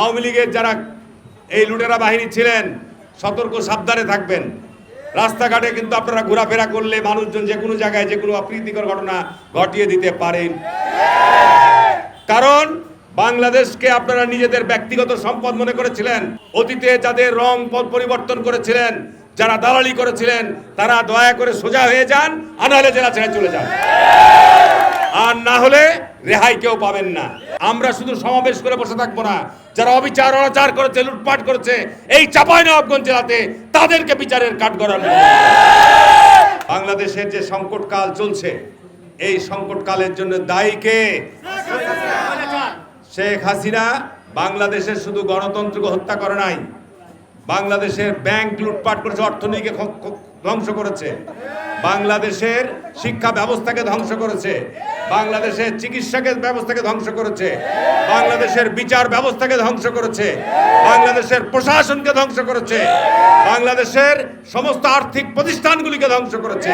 আওয়ামী লীগের যারা এই লুটেরা বাহিনী ছিলেন, সতর্ক সাবধানে থাকবেন। রাস্তাঘাটে কিন্তু আপনারা ঘোরাফেরা করলে মানুষজন যে কোনো জায়গায় যে কোনো অপ্রীতিকর ঘটনা ঘটিয়ে দিতে পারেন। কারণ বাংলাদেশকে আপনারা নিজেদের ব্যক্তিগত সম্পদ মনে করেছিলেন, অতীতে যাদের রং পরিবর্তন করেছিলেন, যারা দালালি করেছিলেন, তারা দয়া করে সোজা হয়ে যান, আনালে জেলা ছেড়ে চলে যান। আর না হলে রেহাই কেউ পাবেন না। আমরা শুধু সমাবেশ করে বসে থাকব না যারা অবিচার, অনাচার করেছে, লুটপাট করেছে, এই চাপাই নবাবগঞ্জ জেলাতে তাদেরকে বিচারের কাঠ গড়ানো বাংলাদেশের যে সংকটকাল চলছে, এই সংকটকালের জন্য দায়ী কে? শেখ হাসিনা বাংলাদেশের শুধু গণতন্ত্রকে হত্যা করে নাই, বাংলাদেশের ব্যাংক লুটপাট করেছে, অর্থনীতিকে ধ্বংস করেছে, বাংলাদেশের শিক্ষা ব্যবস্থাকে ধ্বংস করেছে বাংলাদেশের চিকিৎসাকে ব্যবস্থাকে ধ্বংস করেছে। বাংলাদেশের বিচার ব্যবস্থাকে ধ্বংস করেছে। বাংলাদেশের প্রশাসনকে ধ্বংস করেছে। বাংলাদেশের সমস্ত আর্থিক প্রতিষ্ঠানগুলিকে ধ্বংস করেছে।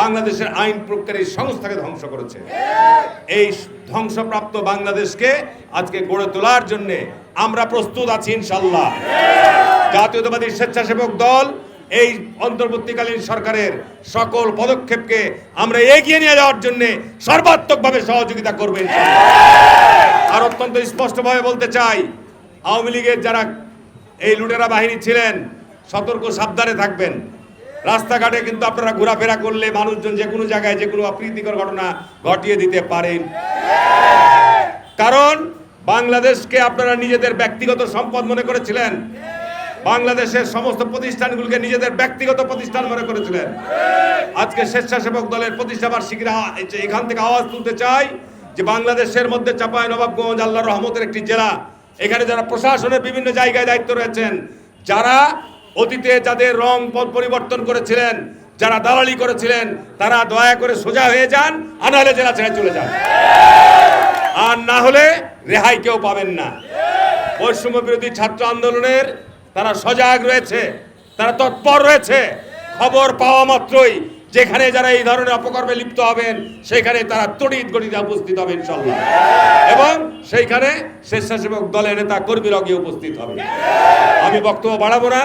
বাংলাদেশের আইন প্রক্রিয়ার সংস্থাকে ধ্বংস করেছে। এই ধ্বংসপ্রাপ্ত বাংলাদেশকে আজকে গড়ে তোলার জন্য আমরা প্রস্তুত আছি ইনশাল্লাহ জাতীয়তাবাদী স্বেচ্ছাসেবক দল এই অন্তর্বর্তীকালীন সরকারের সকল পদক্ষেপকে আমরা এগিয়ে নিয়ে যাওয়ার জন্য সর্বাত্মকভাবে সহযোগিতা করবেন আর অত্যন্ত স্পষ্টভাবে বলতে চাই, আওয়ামী লীগের যারা এই লুটেরা বাহিনী ছিলেন, সতর্ক সাবধানে থাকবেন। রাস্তাঘাটে কিন্তু আপনারা ঘোরাফেরা করলে মানুষজন যে কোনো জায়গায় যে কোনো অপ্রীতিকর ঘটনা ঘটিয়ে দিতে পারেন। কারণ বাংলাদেশকে আপনারা নিজেদের ব্যক্তিগত সম্পদ মনে করেছিলেন। বাংলাদেশের সমস্ত প্রতিষ্ঠানগুলোকে নিজেদের ব্যক্তিগত প্রতিষ্ঠান মনে করেছিলেন। আজকে স্বেচ্ছাসেবক দলের প্রতিষ্ঠা বার্ষিকীর এখান থেকে আওয়াজ তুলতে চাই যে বাংলাদেশের মধ্যে চাপাই নবাবগঞ্জ আল্লাহ রহমতের একটি জেলা। এখানে যারা প্রশাসনের বিভিন্ন জায়গায় দায়িত্ব রয়েছেন, যারা অতীতে যাদের রং পরিবর্তন করেছিলেন, যারা দালালি করেছিলেন, তারা দয়া করে সোজা হয়ে যান আনালে জেলা ছেড়ে চলে যান। আর না হলে রেহাই কেউ পাবেন না। বৈষম্য বিরোধী ছাত্র আন্দোলনের তারা সজাগ রয়েছে, তারা তৎপর রয়েছে। খবর পাওয়া মাত্রই যেখানে যারা এই ধরনের অপকর্মে লিপ্ত হবেন, সেখানে তারা তড়িৎ গতিতে উপস্থিত হবেন ইনশাল্লাহ এবং সেইখানে স্বেচ্ছাসেবক দলের নেতা কর্মীরা গিয়ে উপস্থিত হবে। আমি বক্তব্য বাড়াবো না।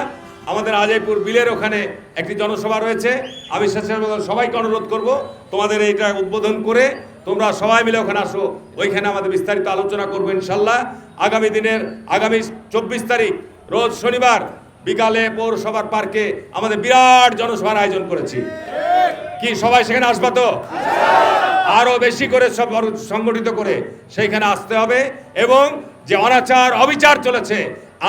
আমাদের আজয়পুর বিলের ওখানে একটি জনসভা রয়েছে। আমি স্বেচ্ছাসেবক সবাইকে অনুরোধ করব, তোমাদের এইটা উদ্বোধন করে তোমরা সবাই মিলে ওখানে আসো। ওইখানে আমাদের বিস্তারিত আলোচনা করব ইনশাল্লাহ আগামী দিনের, আগামী চব্বিশ তারিখ রোজ শনিবার বিকালে পৌরসভার পার্কে আমাদের বিরাট জনসভার আয়োজন করেছি। কি সবাই সেখানে আসবা তো? আরও বেশি করে সব সংগঠিত করে সেইখানে আসতে হবে এবং যে অনাচার, অবিচার চলেছে,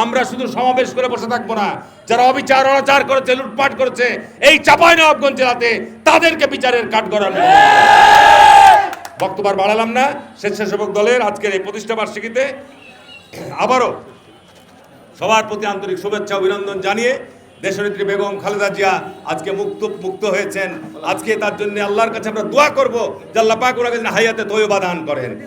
আমরা শুধু সমাবেশ করে বসে থাকব না। যারা অবিচার, অনাচার করেছে, লুটপাট করেছে, এই চাপাই নবাবগঞ্জ জেলাতে তাদেরকে বিচারের কাঠ গড়ানো বক্তব্য বাড়ালাম না। স্বেচ্ছাসেবক দলের আজকের এই প্রতিষ্ঠা বার্ষিকীতে আবারও সবার প্রতি আন্তরিক শুভেচ্ছা অভিনন্দন জানিয়ে দেশনেত্রী বেগম খালেদা জিয়া আজকে মুক্ত মুক্ত হয়েছেন। আজকে তার জন্য আল্লাহর কাছে আমরা দোয়া করব যে আল্লাহ পাক ওনাকে হায়াতে তৈবা দান করেন।